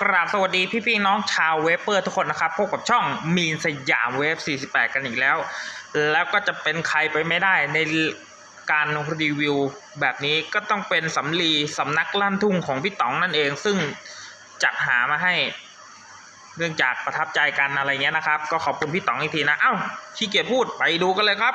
กราบสวัสดีพี่พี่ๆน้องชาวเวฟเปอร์ทุกคนนะครับพบกับช่องมีนสยามเวฟ 48 กันอีกแล้ว แล้วก็จะเป็นใครไปไม่ได้ในการรีวิวแบบนี้ก็ต้องเป็นสำลีสำนักลั่นทุ่งของพี่ต๋องนั่นเอง ซึ่งจัดหามาให้ เนื่องจากประทับใจกันอะไรเงี้ยนะครับ ก็ขอบคุณพี่ต๋องอีกทีนะ เอ้าขี้เกียจพูดไปดูกันเลยครับ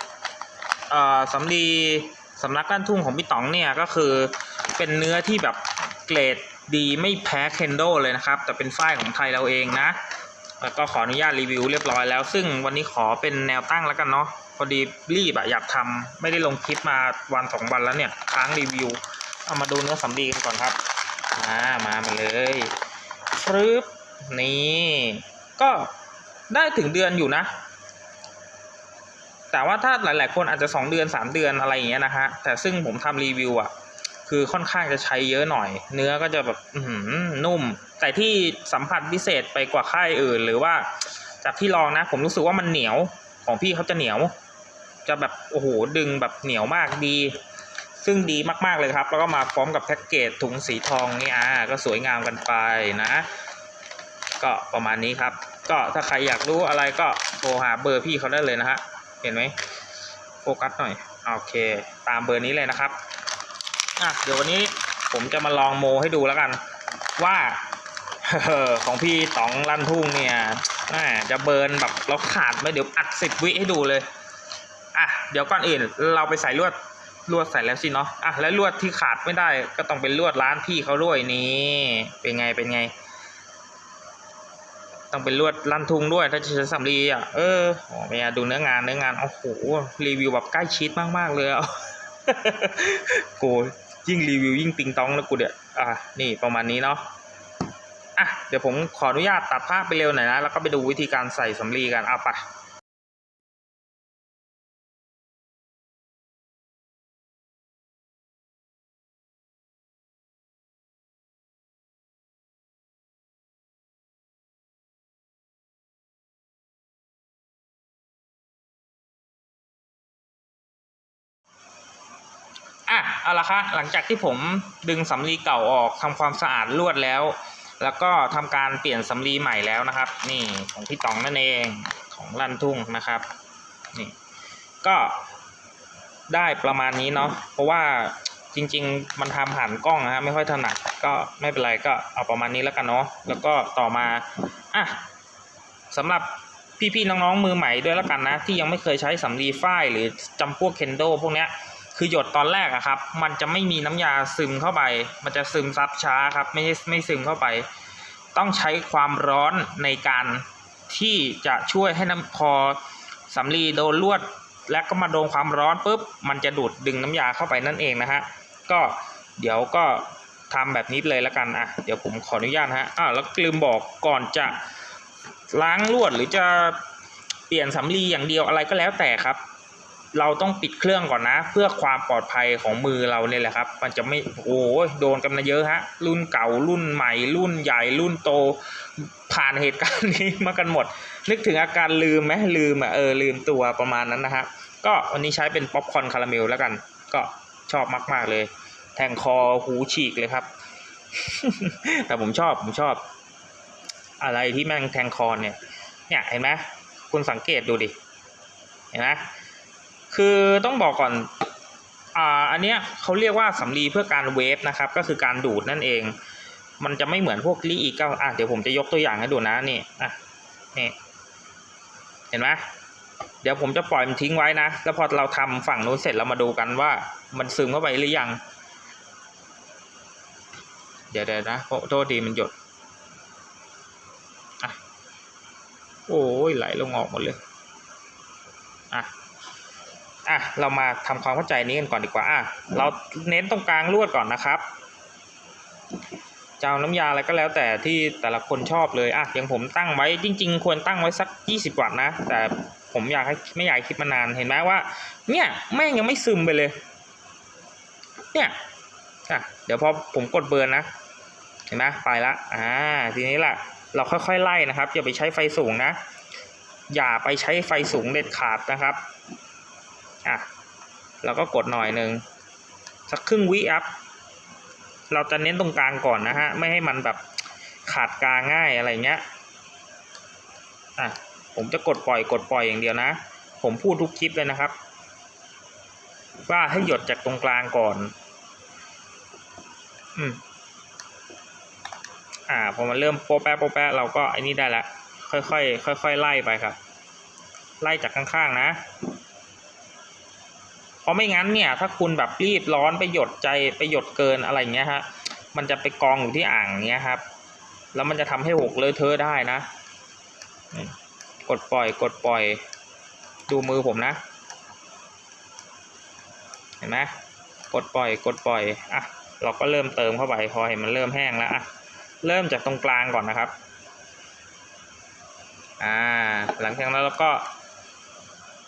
สำลีสำนักด้านทุ่งของพี่ต๋องเนี่ยก็คือเป็นเนื้อที่แบบเกรดดีไม่แพ้เคนโดเลยนะครับ แต่เป็นฝ้ายของไทยเราเองนะ แล้วก็ขออนุญาตรีวิวเรียบร้อยแล้ว ซึ่งวันนี้ขอเป็นแนวตั้งแล้วกันเนาะพอดีรีบอะอยากทำไม่ได้ลงคลิปมาวันสองวันแล้วเนี่ยค้างรีวิว เอามาดูเนื้อสำลีกันก่อนครับมามามาเลยฟรึบนี่ก็ได้ถึงเดือนอยู่นะ แต่ว่าถ้าหลาย ๆ คนอาจจะสองเดือนสามเดือนอะไรอย่างเงี้ยนะฮะแต่ซึ่งผมทำรีวิวอะคือค่อนข้างจะใช้เยอะหน่อย เนื้อก็จะแบบอือหือนุ่ม แต่ที่สัมผัสพิเศษไปกว่าค่ายอื่น หรือว่าจากที่ลองนะ ผมรู้สึกว่ามันเหนียวของพี่เขาจะเหนียว จะแบบโอ้โหดึงแบบเหนียวมากดี ซึ่งดีมากๆเลยครับ แล้วก็มาพร้อมกับแพ็กเกจถุงสีทองนี่อ่าก็สวยงามกันไปนะ ก็ประมาณนี้ครับ ก็ถ้าใครอยากรู้อะไรก็โทรหาเบอร์พี่เขาได้เลยนะฮะ เห็นไหมโฟกัสหน่อยโอเค ตามเบอร์นี้เลยนะครับอะเดี๋ยววันนี้ผมจะมาลองโมให้ดูแล้วกัน ว่าของพี่ต๋องลั่นทุ่งเนี่ยจะเบิร์นแบบเราขาดไหมเดี๋ยวอัดสิบวิให้ดูเลยอะเดี๋ยวก่อนอื่นเราไปใส่ลวดลวดใส่แล้วสิเนาะอะแล้วลวดที่ขาดไม่ได้ก็ต้องเป็นลวดร้านพี่เขาด้วยนี่เป็นไงเป็นไง ต้องเป็นลวดลั่นทุงด้วย ถ้าจะใช้สำลีอะเออโอ้เมียดูเนื้องานเนื้องานโอ้โหรีวิวแบบใกล้ชิดมากๆเลยอะกูยิ่งรีวิวยิ่งติงตองแล้วกูเดี๋ยวอะนี่ประมาณนี้เนาะอะเดี๋ยวผมขออนุญาตตัดภาพไปเร็วหน่อยนะแล้วก็ไปดูวิธีการใส่สำลีกันเอาไป อะเอาละครับหลังจากที่ผมดึงสำลีเก่าออกทำความสะอาดลวดแล้ว แล้วก็ทำการเปลี่ยนสำลีใหม่แล้วนะครับ นี่ของพี่ต๋องนั่นเองของลั่นทุ่งนะครับนี่ก็ได้ประมาณนี้เนาะเพราะว่าจริง ๆ มันทำผ่านกล้องนะฮะไม่ค่อยถนัดก็ไม่เป็นไรก็เอาประมาณนี้แล้วกันเนาะแล้วก็ต่อมาอะสำหรับพี่ๆน้องๆมือใหม่ด้วยแล้วกันนะ ที่ยังไม่เคยใช้สำลีฝ้ายหรือจำพวกเคนโดพวกเนี้ย คือหยดตอนแรกอะครับ มันจะไม่มีน้ำยาซึมเข้าไป มันจะซึมซับช้าครับ ไม่ใช่ไม่ซึมเข้าไป ต้องใช้ความร้อนในการที่จะช่วยให้น้ำพอสำลีโดนลวด และก็มาโดนความร้อนปุ๊บมันจะดูดดึงน้ำยาเข้าไปนั่นเองนะฮะก็เดี๋ยวก็ทำแบบนี้เลยล้วกันอะเดี๋ยวผมขออนุญาตฮะอ่าแล้วลืมบอกก่อนจะล้างลวดหรือจะเปลี่ยนสำลีอย่างเดียวอะไรก็แล้วแต่ครับ เราต้องปิดเครื่องก่อนนะ เพื่อความปลอดภัยของมือเราเนี่ยแหละครับ มันจะไม่โอ้ยโดนกันมาเยอะฮะ รุ่นเก่ารุ่นใหม่ รุ่นใหญ่รุ่นโต ผ่านเหตุการณ์นี้มากันหมด นึกถึงอาการลืมไหมลืมอะเออลืมตัวประมาณนั้นนะฮะก็วันนี้ใช้เป็นป๊อปคอนคาราเมลแล้วกัน ก็ชอบมาก ๆเลย แทงคอหูฉีกเลยครับ แต่ผมชอบผมชอบ อะไรที่แม่งแทงคอเนี่ย เนี่ยเห็นไหมคุณสังเกตดูดิเห็นไหม คือต้องบอกก่อนอ่าอันเนี้ยเขาเรียกว่าสำลีเพื่อการเวฟนะครับ ก็คือการดูดนั่นเอง มันจะไม่เหมือนพวกลีอีกก็อะเดี๋ยวผมจะยกตัวอย่างให้ดูนะนี่อะนี่เห็นไหมเดี๋ยวผมจะปล่อยมันทิ้งไว้นะ แล้วพอเราทำฝั่งนู้นเสร็จเรามาดูกันว่ามันซึมเข้าไปหรือยัง เดี๋ยวเดี๋ยวนะโอ้โทษดีมันหยดอะโอ้ยไหลลงออกหมดเลยอะ อะเรามาทำความเข้าใจนี้กันก่อนดีกว่าอะเราเน้นตรงกลางลวดก่อนนะครับจะเอาน้ำยาอะไรก็แล้วแต่ที่แต่ละคนชอบเลยอะอย่างผมตั้งไว้จริง ๆ ควรตั้งไว้สัก 20 วัตต์นะ แต่ผมอยากให้ไม่อยากให้คลิปมานานเห็นไหมว่า เนี่ยแม่งยังไม่ซึมไปเลย เนี่ยอะเดี๋ยวพอผมกดเบิร์นนะ เห็นไหมไปละอ่าทีนี้ล่ะ เราค่อยๆไล่นะครับอย่าไปใช้ไฟสูงนะ อย่าไปใช้ไฟสูงเด็ดขาดนะครับ อะเราก็กดหน่อยหนึ่งสักครึ่งวิอัพเราจะเน้นตรงกลางก่อนนะฮะ ไม่ให้มันแบบขาดกลางง่ายอะไรเงี้ยอะผมจะกดปล่อยกดปล่อยอย่างเดียวนะ ผมพูดทุกคลิปเลยนะครับ ว่าให้หยดจากตรงกลางก่อน อืมอ่าพอมันเริ่มโป๊ะแป๊ะโป๊ะแป๊ะเราก็ไอ้นี่ได้ละค่อยๆค่อยๆไล่ไปครับ ไล่จากข้างๆนะ เพราะไม่งั้นเนี่ยถ้าคุณแบบรีบร้อนไปหยดใจไปหยดเกินอะไรเงี้ยฮะมันจะไปกองอยู่ที่อ่างเงี้ยครับ แล้วมันจะทำให้หกเลอะเทอะได้นะ กดปล่อยกดปล่อย ดูมือผมนะ เห็นไหมกดปล่อยกดปล่อยอะเราก็เริ่มเติมเข้าไปพอเห็นมันเริ่มแห้งแล้วอะเริ่มจากตรงกลางก่อนนะครับอ่าหลังจากนั้นเราก็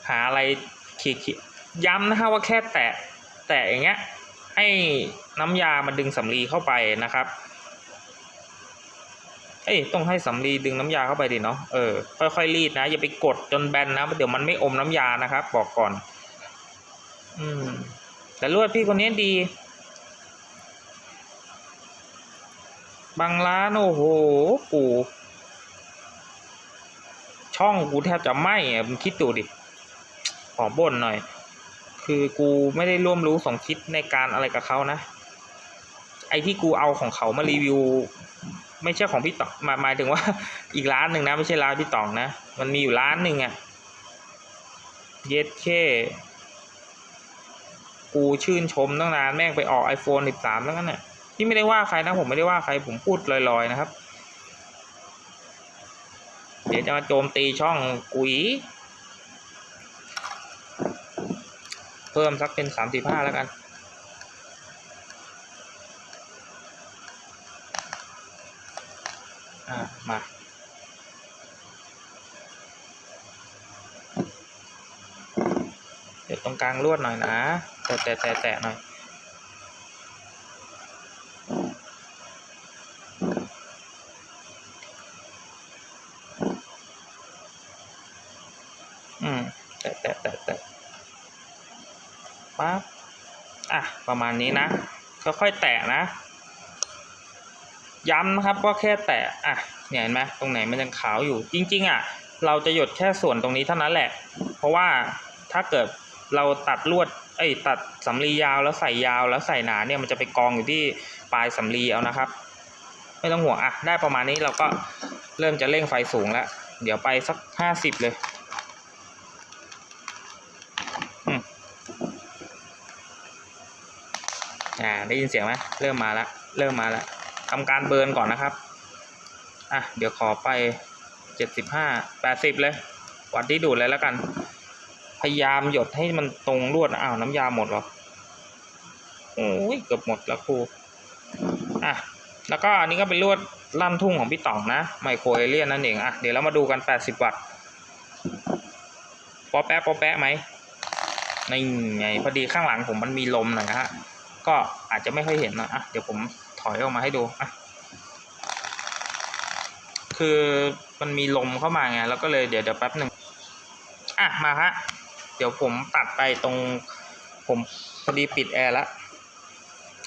หาอะไรขีด ย้ำนะฮะว่าแค่แตะแตะอย่างเงี้ยให้น้ำยามันดึงสำลีเข้าไปนะครับ เอ้ยต้องให้สำลีดึงน้ำยาเข้าไปดิเนาะ เออ ค่อยๆรีดนะ อย่าไปกดจนแบนนะ เดี๋ยวมันไม่อมน้ำยานะครับ บอกก่อน อืม แต่ลวดพี่คนนี้ดี บางร้านโอ้โห ปู่ ช่องกูแทบจะไหม้อะมึงคิดดูดิ ขอบ่นหน่อย คือกูไม่ได้ร่วมรู้สมคิดในการอะไรกับเขานะ ไอที่กูเอาของเขามารีวิว ไม่ใช่ของพี่ต๋องหมายหมายถึงว่า อีกร้านหนึ่งนะ ไม่ใช่ร้านพี่ต๋องนะ มันมีอยู่ร้านหนึ่งอะเย็ดเคกูชื่นชมตั้งนานแม่งไปออก iPhone 13 แล้วกันเนี่ยที่ไม่ได้ว่าใครนะผมไม่ได้ว่าใครผมพูดลอยๆนะครับ เดี๋ยวจะมาโจมตีช่องกุย เพิ่มสักเป็นสามสิบห้าแล้วกัน อ่า มาเดี๋ยวตรงกลางลวดหน่อยนะ แตะแตะแตะแตะหน่อย อืม แตะแตะแตะแตะปั๊บ อะ ประมาณนี้นะค่อยๆแตะนะ ย้ำนะครับว่าแค่แตะอะเนี่ยเห็นไหมตรงไหนมันยังขาวอยู่จริง ๆ อะ เราจะหยดแค่ส่วนตรงนี้เท่านั้นแหละ เพราะว่าถ้าเกิดเราตัดลวดเอ้ยตัดสำลียาวแล้วใส่ยาวแล้วใส่หนาเนี่ยมันจะไปกองอยู่ที่ปลายสำลีเอานะครับ ไม่ต้องห่วงอะได้ประมาณนี้เราก็เริ่มจะเร่งไฟสูงแล้ว เดี๋ยวไปสักห้าสิบเลย อ่าได้ยินเสียงไหมเริ่มมาแล้วเริ่มมาแล้วทำการเบิร์นก่อนนะครับอะเดี๋ยวขอไปเจ็ดสิบห้าแปดสิบเลยวัดที่ดูดเลยแล้วกัน พยายามหยดให้มันตรงลวดอ้าวน้ำยาหมดหรอโอ้ยเกือบหมดแล้วครูอะแล้วก็อันนี้ก็เป็นลวดลั่นทุ่งของพี่ต่องนะไมโครเอเลียนนั่นเองอะเดี๋ยวเรามาดูกันแปดสิบวัตต์ปอแปะปอแปะไหมนี่ไงพอดีข้างหลังผมมันมีลมนะฮะ ก็อาจจะไม่ค่อยเห็นนะอะเดี๋ยวผมถอยออกมาให้ดูอะคือมันมีลมเข้ามาไงแล้วก็เลยเดี๋ยวเดี๋ยวแป๊บหนึ่งอะมาฮะเดี๋ยวผมตัดไปตรงผมพอดีปิดแอร์แล้ว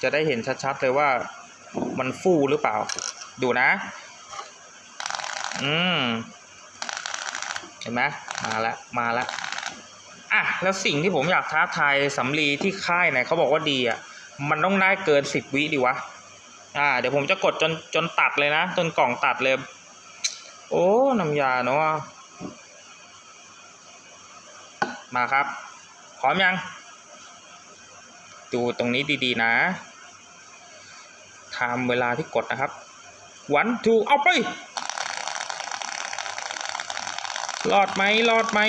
จะได้เห็นชัดๆเลยว่ามันฟูหรือเปล่า ดูนะ อืม เห็นไหมมาละมาละอะแล้วสิ่งที่ผมอยากท้าทายสำลีที่ค่ายเนี่ยเขาบอกว่าดีอะ มันต้องได้เกินสิบวิดิวะ อ่า เดี๋ยวผมจะกดจนจนตัดเลยนะ จนกล่องตัดเลย โอ้น้ำยาเนาะมาครับพร้อมยัง ดูตรงนี้ดีๆนะทำเวลาที่กดนะครับ one two เอาไปรอดไหมรอดไหม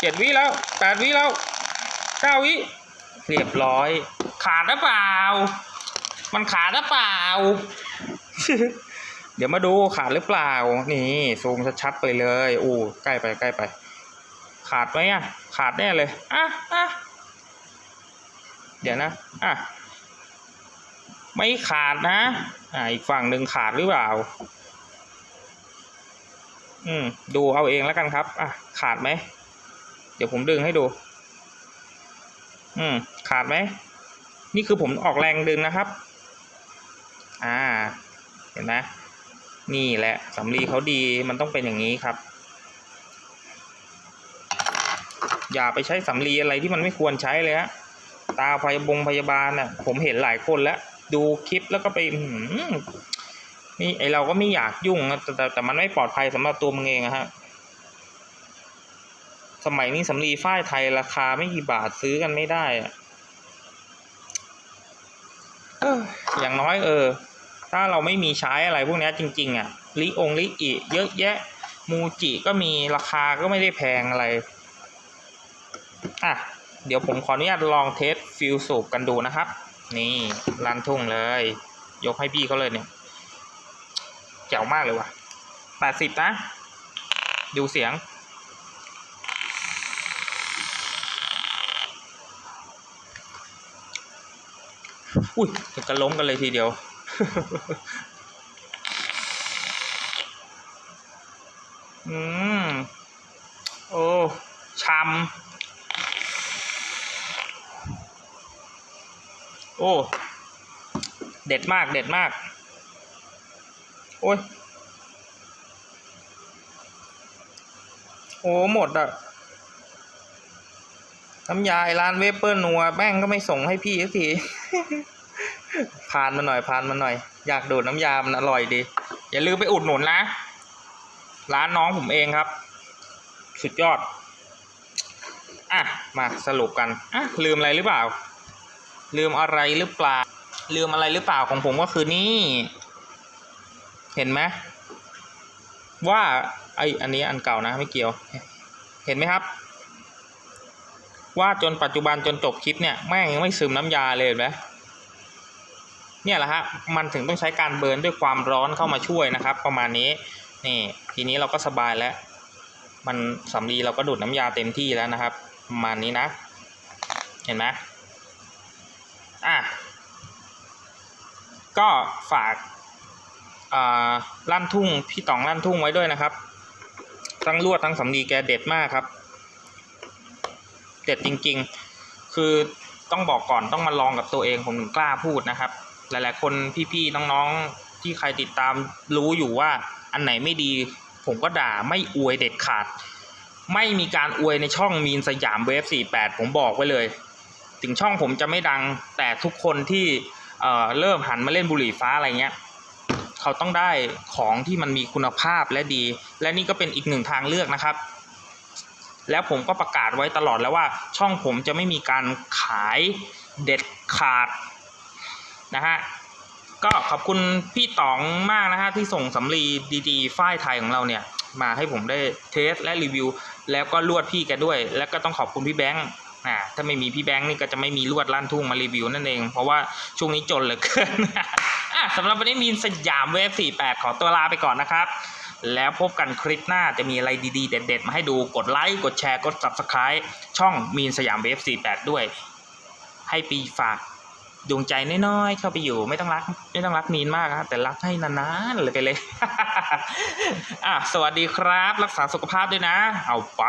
เจ็ดวิแล้วแปดวิแล้ว ก้าวิเรียบร้อย ขาดหรือเปล่า มันขาดหรือเปล่า เดี๋ยวมาดูขาดหรือเปล่า นี่ซูมชัดๆไปเลยอู้ใกล้ไปใกล้ไป ขาดไหมอะ ขาดแน่เลยอะอะเดี๋ยวนะอะไม่ขาดนะอ่าอีกฝั่งหนึ่งขาดหรือเปล่า อืม ดูเอาเองแล้วกันครับ อะ ขาดไหม เดี๋ยวผมดึงให้ดู อืมขาดไหมนี่คือผมออกแรงดึงนะครับ อ่า เห็นไหมนี่แหละสำลีเขาดีมันต้องเป็นอย่างนี้ครับ อย่าไปใช้สำลีอะไรที่มันไม่ควรใช้เลยฮะตาพยาบงพยาบาลน่ะ ผมเห็นหลายคนแล้ว ดูคลิปแล้วก็ไปนี่ไอเราก็ไม่อยากยุ่งแต่แต่แต่มันไม่ปลอดภัยสำหรับตัวมึงเองอะฮะ สมัยนี้สำลีฝ้ายไทยราคาไม่กี่บาทซื้อกันไม่ได้อะเอออย่างน้อยเออ ถ้าเราไม่มีใช้อะไรพวกเนี้ยจริง ๆอะลิองลิอิเยอะแยะ มูจิก็มีราคาก็ไม่ได้แพงอะไร อะ เดี๋ยวผมขออนุญาตลองเทสฟิลสูบกันดูนะครับ นี่ลันทุ่งเลย ยกให้พี่เขาเลยเนี่ยแจ๋วมากเลยว่ะแปดสิบนะ ดูเสียง อุ้ยจะกระล้มกันเลยทีเดียว อืม โอ้ชำโอ้ เด็ดมาก เด็ดมาก โอ้ย โอ้ หมดอะ น้ำยาร้านเวเปอร์นัวแม่งก็ไม่ส่งให้พี่สักทีผ่านมาหน่อยผ่านมาหน่อย อยากดูดน้ำยามันอร่อยดี อย่าลืมไปอุดหนุนนะ ร้านน้องผมเองครับ สุดยอด อะ มาสรุปกัน อะ ลืมอะไรหรือเปล่า ลืมอะไรหรือเปล่า ลืมอะไรหรือเปล่าของผมก็คือนี่ เห็นไหมว่าไออันนี้อันเก่านะไม่เกี่ยว เห็นไหมครับ ว่าจนปัจจุบันจนจบคลิปเนี่ยแม่งยังไม่ซึมน้ำยาเลยนไหมเนี่ยแหละฮะมันถึงต้องใช้การเบิร์นด้วยความร้อนเข้ามาช่วยนะครับ ประมาณนี้นี่ทีนี้เราก็สบายแล้ว มันสำลีเราก็ดูดน้ำยาเต็มที่แล้วนะครับประมาณนี้นะ เห็นไหมอะก็ฝากลั่นทุ่งพี่ต๋องลั่นทุ่งไว้ด้วยนะครับ ทั้งลวดทั้งสำลีแกเด็ดมากครับ เด็ดจริง ๆ คือต้องบอกก่อนต้องมาลองกับตัวเองผมถึงกล้าพูดนะครับ หลายๆ คนพี่ๆน้องๆที่ใครติดตามรู้อยู่ว่าอันไหนไม่ดี ผมก็ด่าไม่อวยเด็ดขาด ไม่มีการอวยในช่องมีนสยามเวฟ48 ผมบอกไว้เลย ถึงช่องผมจะไม่ดังแต่ทุกคนที่เเริ่มหันมาเล่นบุหรี่ฟ้าอะไรเงี้ยเขาต้องได้ของที่มันมีคุณภาพและดี และนี่ก็เป็นอีกหนึ่งทางเลือกนะครับ แล้วผมก็ประกาศไว้ตลอดแล้วว่า ช่องผมจะไม่มีการขายเด็ดขาดนะฮะก็ขอบคุณพี่ต๋องมากนะฮะที่ส่งสำลีดีๆฝ้ายไทยของเราเนี่ย มาให้ผมได้เทสและรีวิว แล้วก็ลวดพี่แกด้วย แล้วก็ต้องขอบคุณพี่แบงค์อ่าถ้าไม่มีพี่แบงค์นี่ก็จะไม่มีลวดลั่นทุ่งมารีวิวนั่นเอง เพราะว่าช่วงนี้จนเหลือเกินอะสำหรับวันนี้มีนสยามเวฟ48 ขอตัวลาไปก่อนนะครับ แล้วพบกันคลิปหน้าจะมีอะไรดีๆ เด็ด ๆ มาให้ดูกดไลค์กดแชร์กด subscribe ช่องมีนสยามเวฟ48 ด้วย ให้ปีฝากดวงใจน้อยๆเข้าไปอยู่ไม่ต้องรักไม่ต้องรักมีนมากครับแต่รักให้นานๆเลยไปเลยอะสวัสดีครับ รักษาสุขภาพด้วยนะ เอาไป